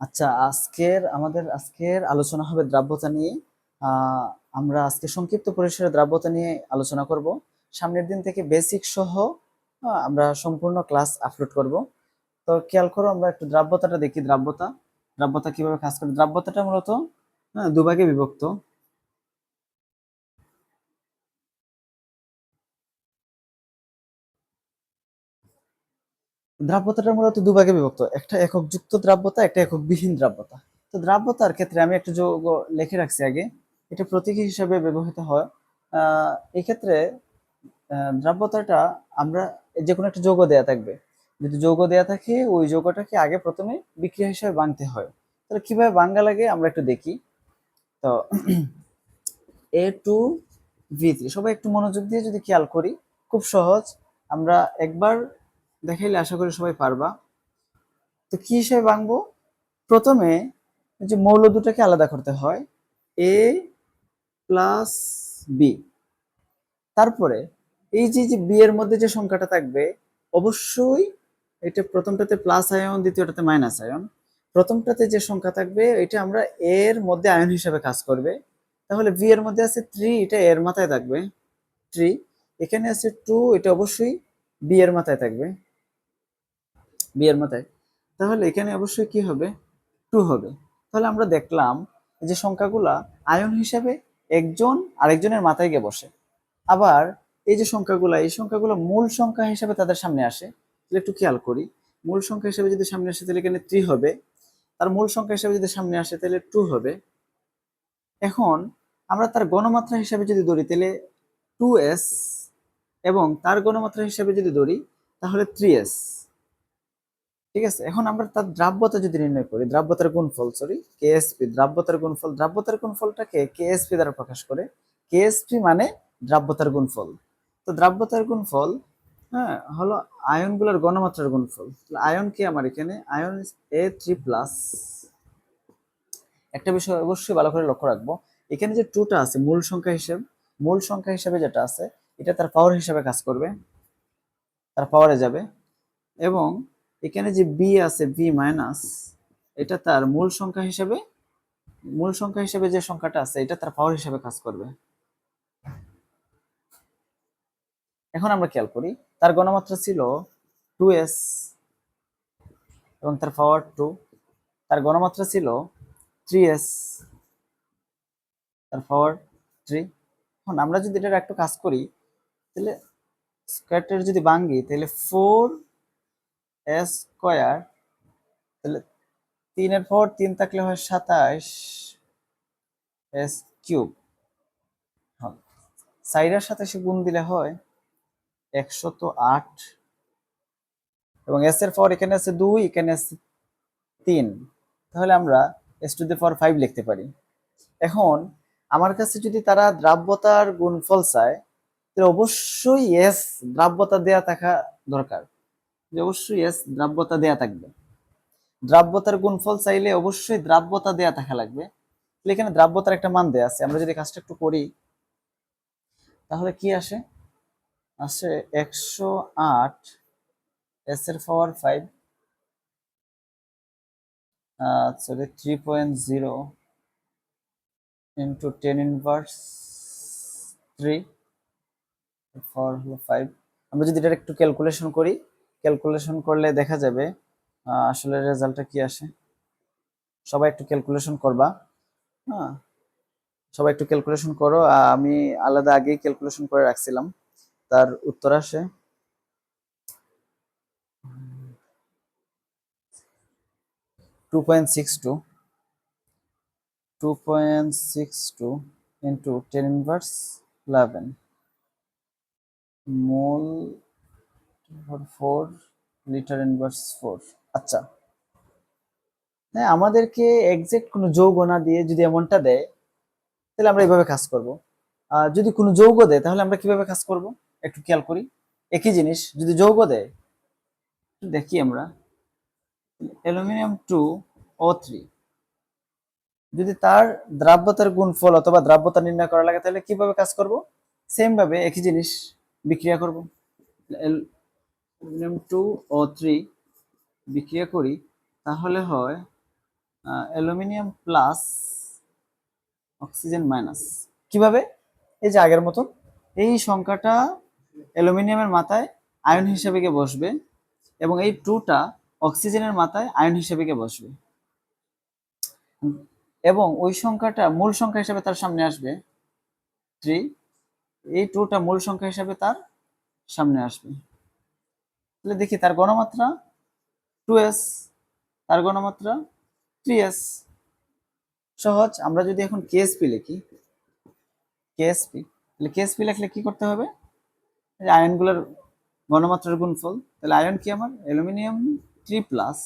আচ্ছা আজকের আমাদের আজকের আলোচনা হবে দ্রাব্যতা নিয়ে। আমরা আজকে সংক্ষিপ্ত পরিসরে দ্রাব্যতা নিয়ে আলোচনা করব। সামনের দিন থেকে বেসিক সহ আমরা সম্পূর্ণ ক্লাস আপলোড করব। তো খেয়াল করো আমরা একটু দ্রাব্যতাটা দেখি দ্রাব্যতা। দ্রাব্যতা কীভাবে কাজ করে? দ্রাব্যতাটা মূলত হ্যাঁ, দুভাগে বিভক্ত। দ্রাব্যতাটা মূলত দুভাগে বিভক্ত। একটা একক যুক্ত দ্রাব্যতা, একটা একক বিহীন দ্রাব্যতা। তো দ্রাব্যতার ক্ষেত্রে আমি একটা যৌগ লিখে রাখছি আগে। এটা প্রতীকী হিসাবে ব্যবহৃত হয়। আহ এই ক্ষেত্রে দ্রাব্যতাটা আমরা যে কোনো একটা যৌগ দেয়া থাকবে। যদি যৌগ দেয়া থাকে, ওই যৌগটাকে আগে প্রথমে বিক্রিয়া হিসাবে বাংতে হয়। তাহলে কীভাবে বাঙ্গা লাগে আমরা একটু দেখি। তো এ টু ভি থ্রি সবাই একটু মনোযোগ দিয়ে যদি খেয়াল করি, খুব সহজ। আমরা একবার দেখাইলে আশা করি সবাই পারবা। তো কি হিসেবে বাংবো প্রথমে যে মৌল দুটাকে আলাদা করতে হয়। এ প্লাস বি তারপরে এই যে যে বি এর মধ্যে যে সংখ্যাটা থাকবে, অবশ্যই এটা প্রথমটাতে প্লাস আয়ন, দ্বিতীয়টাতে মাইনাস আয়ন। প্রথমটাতে যে সংখ্যা থাকবে, এটা আমরা এর মধ্যে আয়ন হিসাবে কাজ করবে। তাহলে বি এর মধ্যে আছে থ্রি এটা এর মাথায় থাকবে। থ্রি এখানে আছে টু এটা অবশ্যই বি এর মাথায় থাকবে। বি এর মাথায়। তাহলে এখানে অবশ্যই কি হবে? টু হবে। তাহলে আমরা দেখলাম যে সংখ্যাগুলা আয়ন হিসাবে একজন আরেকজনের মাথায় গিয়ে বসে। আবার এই যে সংখ্যাগুলা, এই সংখ্যাগুলো মূল সংখ্যা হিসাবে তাদের সামনে আসে। তাহলে একটু খেয়াল করি। মূল সংখ্যা হিসাবে যদি সামনে আসে, তাহলে এখানে থ্রি হবে। তার মূল সংখ্যা হিসাবে যদি সামনে আসে, তাহলে টু হবে। এখন আমরা তার গণমাত্রা হিসাবে যদি ধরি, তাহলে টু এস এবং তার গণমাত্রা হিসাবে যদি ধরি, তাহলে থ্রি এস ঠিক আছে? এখন আমরা তার দ্রাব্যতা যদি নির্ণয় করি, দ্রাব্যতার গুণফল সরি কেএসপি দ্রাব্যতার গুণফল, দ্রাব্যতার গুণফলটাকে কেএসপি দ্বারা প্রকাশ করে। কেএসপি মানে দ্রাব্যতার গুণফল। তো দ্রাব্যতার গুণফল হ্যাঁ হলো আয়নগুলোর গণমাত্রার গুণফল। আয়ন কি আমার এখানে? আয়ন এ থ্রি প্লাস একটা বিষয় অবশ্যই ভালো করে লক্ষ্য রাখব। এখানে যে টুটা আছে, মূল সংখ্যা হিসেবে, মূল সংখ্যা হিসেবে যেটা আছে, এটা তার পাওয়ার হিসেবে কাজ করবে। তার পাওয়ারে যাবে। এবং এখানে যে বি আছে বি মাইনাস এটা তার মূল সংখ্যা হিসেবে, মূল সংখ্যা হিসেবে যে সংখ্যাটা আছে, এটা তার পাওয়ার হিসেবে কাজ করবে। এখন আমরা খেয়াল করি, তার গণমাত্রা ছিল টু এস এবং তার পাওয়ার টু তার গণমাত্রা ছিল থ্রি এস তার পাওয়ার থ্রি এখন আমরা যদি এটার একটু কাজ করি, তাহলে স্কোয়ারটার যদি ভাঙ্গি, তাহলে ফোর স্কোয়ার, তাহলে তিনের পর তিন থাকলে হয় সাতাশ এস কিউব। সাইডের সাথে সে গুণ দিলে হয় একশত আট। এবং এস এর পর এখানে আছে দুই, এখানে আছে তিন। তাহলে আমরা S to the four five লিখতে পারি। এখন আমার কাছে যদি তারা দ্রাব্যতার গুণফল চায়, তাহলে অবশ্যই এস দ্রাব্যতা দেয়া থাকা দরকার। যে অবশ্যই এস দ্রাব্যতা দেয়া থাকবে। দ্রাব্যতার গুণফল চাইলে অবশ্যই দ্রাব্যতা দেয়া থাকা লাগবে। এখানে দ্রাব্যতার একটা মান দেয়া আছে। আমরা যদি কাজটা একটু করি, তাহলে কি আসে? আসে একশো আট এস এর power five sorry three point zero into ten inverse three four হলো ফাইভ আমরা যদি এটা একটু ক্যালকুলেশন করি ক্যালকুলেশন করলে দেখা যাবে আসলে রেজাল্টটা কি আসে? সবাই একটু ক্যালকুলেশন করবা। হ্যাঁ সবাই একটু ক্যালকুলেশন করো। আমি আলাদা আগেই ক্যালকুলেশন করে রাখছিলাম। তার উত্তর আসে। Two point six two two point six two into ten inverse eleven mole four litre inverse four আচ্ছা। হ্যাঁ আমাদেরকে এক্সাক্ট কোনো যৌগ না দিয়ে যদি এমনটা দেয়, তাহলে আমরা এইভাবে কাজ করব। যদি কোনো যৌগ দেয়, তাহলে আমরা কীভাবে কাজ করব? একটু খেয়াল করি। একই জিনিস, যদি যৌগ দেয়, দেখি আমরা। অ্যালুমিনিয়াম টু ও থ্রি যদি তার দ্রাব্যতার গুণফল অথবা দ্রাব্যতা নির্ণয় করা লাগে, তাহলে কীভাবে কাজ করব? সেম ভাবে একই জিনিস বিক্রিয়া করব। অ্যালুমিনিয়াম টু ও থ্রি বিক্রিয়া করি, তাহলে হয় অ্যালুমিনিয়াম প্লাস অক্সিজেন মাইনাস কীভাবে? এই যে আগের মতন, এই সংখ্যাটা অ্যালুমিনিয়ামের মাথায় আয়ন হিসেবে গিয়ে বসবে এবং এই টুটা অক্সিজেনের মাথায় আয়ন হিসেবে গিয়ে বসবে। এবং ওই সংখ্যাটা মূল সংখ্যা হিসেবে তার সামনে আসবে থ্রি এই টুটা মূল সংখ্যা হিসেবে তার সামনে আসবে। তাহলে দেখি, তার গণমাত্রা টু এস, তার গণমাত্রা থ্রি এস। সহজ, আমরা যদি এখন কেএসপি লিখি কেএসপি তাহলে কেএসপি লিখলে কি করতে হবে? আয়নগুলোর গণমাত্রার গুণফল, তাহলে আয়ন কি আমার? Aluminium three plus.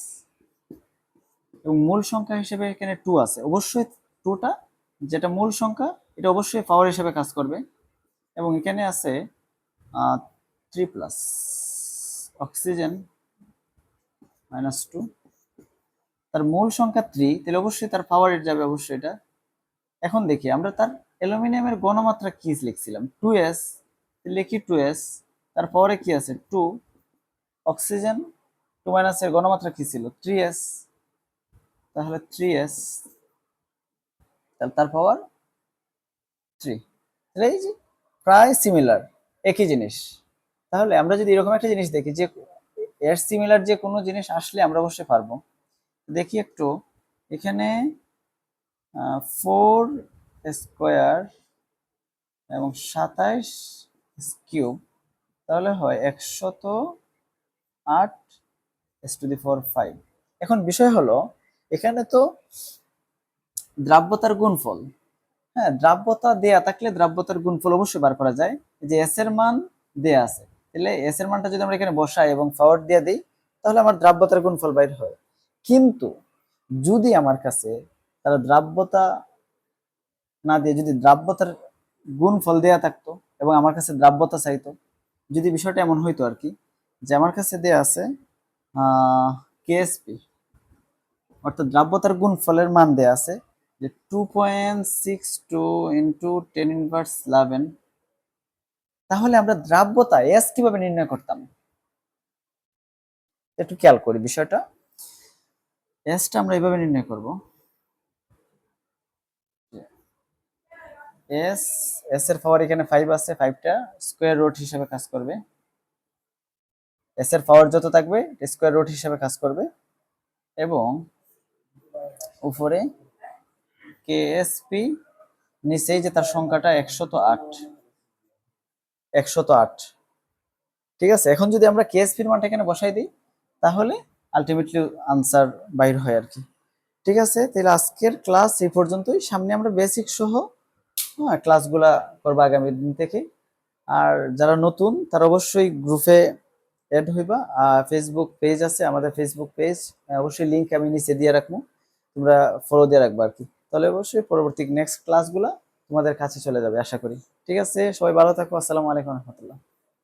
এবং মূল সংখ্যা হিসেবে এখানে টু আছে। অবশ্যই টুটা যেটা মূল সংখ্যা, এটা অবশ্যই পাওয়ার হিসেবে কাজ করবে। এবং এখানে আছে three plus. Oxygen minus two. তার মূল সংখ্যা থ্রি তাহলে অবশ্যই তার পাওয়ারের যাবে অবশ্যই এটা। এখন দেখি, আমরা তার অ্যালুমিনিয়ামের গণমাত্রা কি লিখছিলাম? টু এস লিখি টু এস তার পাওয়ারে কি আছে? টু অক্সিজেন টু মাইনাসের গণমাত্রা কি ছিল? থ্রি এস তাহলে থ্রি এস তাহলে তার পাওয়ার থ্রি তাহলে এই যে প্রায় সিমিলার একই জিনিস। তাহলে আমরা যদি এরকম একটা জিনিস দেখি যে এর সিমিলার যে কোনো জিনিস আসলে আমরা অবশ্যই পারব। দেখি একটু, এখানে ফোর স্কোয়ার এবং সাতাইশ কিউব তাহলে হয় একশত আট S to the four five এখন বিষয় হলো, এখানে তো দ্রাব্যতার গুণফল হ্যাঁ দ্রাব্যতা দেয়া থাকলে দ্রাব্যতার গুণফল অবশ্যই বার করা যায়। যে এস এর মান দেয়া আছে তাহলে এস এর মানটা যদি আমরা এখানে বসাই এবং পাওয়ার দিয়ে দিই, তাহলে আমার দ্রাব্যতার গুণফল বাইর হয়। কিন্তু যদি আমার কাছে তারা দ্রাব্যতা না দিয়ে যদি দ্রাব্যতার গুণফল দেয়া থাকতো এবং আমার কাছে দ্রাব্যতা চাইতো, যদি বিষয়টা এমন হইতো আর কি, যে আমার কাছে দেয়া আছে কেএসপি অর্থাৎ দ্রাব্যতার গুণফলের মান দেয়া আছে যে two point six two into ten inverse eleven তাহলে আমরা দ্রাব্যতা এস কীভাবে নির্ণয় করতাম? একটু খেয়াল করি বিষয়টা। এসটা আমরা এইভাবে নির্ণয় করব। এস এস এর পাওয়ার এখানে ফাইভ আছে ফাইভটা স্কোয়ার রুট হিসাবে কাজ করবে। এস এর পাওয়ার যত থাকবে স্কোয়ার রুট হিসাবে কাজ করবে। এবং উপরে কেএসপি নিচেই যে তার সংখ্যাটা একশত আট। একশত আট। ঠিক আছে, এখন যদি আমরা কেএসপির মানটা এখানে বসাই দিই, তাহলে আলটিমেটলি আনসার বাইর হয় আর কি। ঠিক আছে, তাহলে আজকের ক্লাস এই পর্যন্তই। সামনে আমরা বেসিক সহ হ্যাঁ ক্লাসগুলা করব আগামী দিন থেকে। আর যারা নতুন, তারা অবশ্যই গ্রুপে অ্যাড হইবা। আর ফেসবুক পেজ আছে, আমাদের ফেসবুক পেজ অবশ্যই লিঙ্ক আমি নিচে দিয়ে রাখব। তোমরা ফলো দিয়ে রাখবা আর কি। তাহলে অবশ্যই পরবর্তী নেক্সট ক্লাসগুলা তোমাদের কাছে চলে যাবে আশা করি। ঠিক আছে? সবাই ভালো থাকো। আসসালামু আলাইকুম রহমতুল্লাহ।